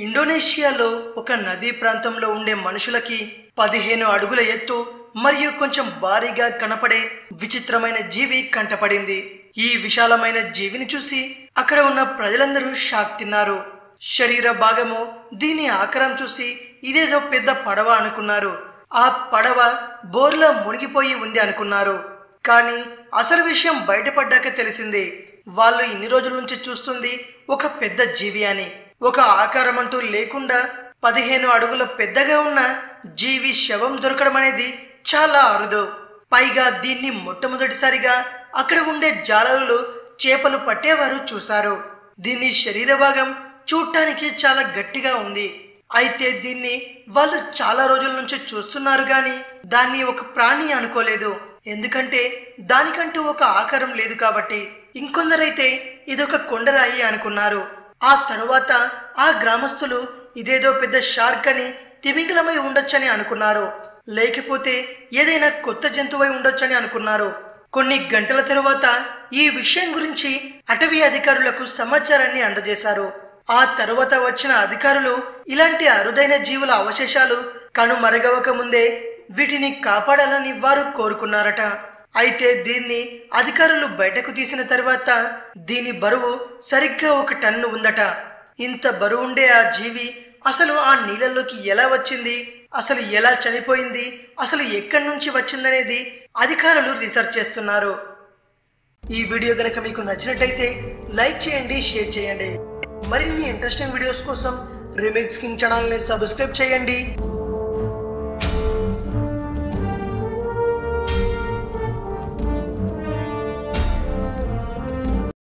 ఇండోనేషియాలో ఒక నదీ ప్రాంతంలో ఉండే మనుషులకి పదిహేను అడుగుల ఎత్తు మరియు కొంచెం భారీగా కనపడే విచిత్రమైన జీవి కంటపడింది. ఈ విశాలమైన జీవిని చూసి అక్కడ ఉన్న ప్రజలందరూ షాక్ తిన్నారు. శరీర భాగము దీని ఆకారం చూసి ఇదేదో పెద్ద పడవ అనుకున్నారు. ఆ పడవ బోర్లా మునిగిపోయి ఉంది అనుకున్నారు. కానీ అసలు విషయం బయటపడ్డాక తెలిసింది. వాళ్ళు ఇన్ని రోజుల నుంచి చూస్తుంది ఒక పెద్ద జీవి అని. ఒక ఆకారం అంటూ లేకుండా పదిహేను అడుగుల పెద్దగా ఉన్న జీవి శవం దొరకడం అనేది చాలా అరుదు. పైగా దీన్ని మొట్టమొదటిసారిగా అక్కడ ఉండే జాలరులు చేపలు పట్టేవారు చూశారు. దీని శరీర భాగం చూడటానికి చాలా గట్టిగా ఉంది. అయితే దీన్ని వాళ్ళు చాలా రోజుల నుంచి చూస్తున్నారు గాని దాన్ని ఒక ప్రాణి అనుకోలేదు. ఎందుకంటే దానికంటూ ఒక ఆకారం లేదు కాబట్టి ఇంకొందరైతే ఇదొక కొండరాయి అనుకున్నారు. ఆ తరువాత ఆ గ్రామస్తులు ఇదేదో పెద్ద షార్క్ అని తిమింగలమై ఉండొచ్చని అనుకున్నారు. లేకపోతే ఏదైనా కొత్త జంతువై ఉండొచ్చని అనుకున్నారు. కొన్ని గంటల తరువాత ఈ విషయం గురించి అటవీ అధికారులకు సమాచారాన్ని అందజేశారు. ఆ తరువాత వచ్చిన అధికారులు ఇలాంటి అరుదైన జీవుల అవశేషాలు కనుమరుగవక ముందే వీటిని కాపాడాలని వారు కోరుకున్నారట. అయితే దీన్ని అధికారులు బయటకు తీసిన తర్వాత దీని బరువు సరిగ్గా ఒక టన్ను ఉందట. ఇంత బరువు ఉండే ఆ జీవి అసలు ఆ నీళ్ళలోకి ఎలా వచ్చింది? అసలు ఎలా చనిపోయింది? అసలు ఎక్కడి నుంచి వచ్చిందనేది అధికారులు రీసెర్చ్ చేస్తున్నారు. ఈ వీడియో గనక మీకు నచ్చినట్లయితే లైక్ చేయండి షేర్ చేయండి. మరిన్ని ఇంట్రెస్టింగ్ వీడియోస్ కోసం రిమిక్స్ కింగ్ ఛానల్ని సబ్స్క్రైబ్ చేయండి.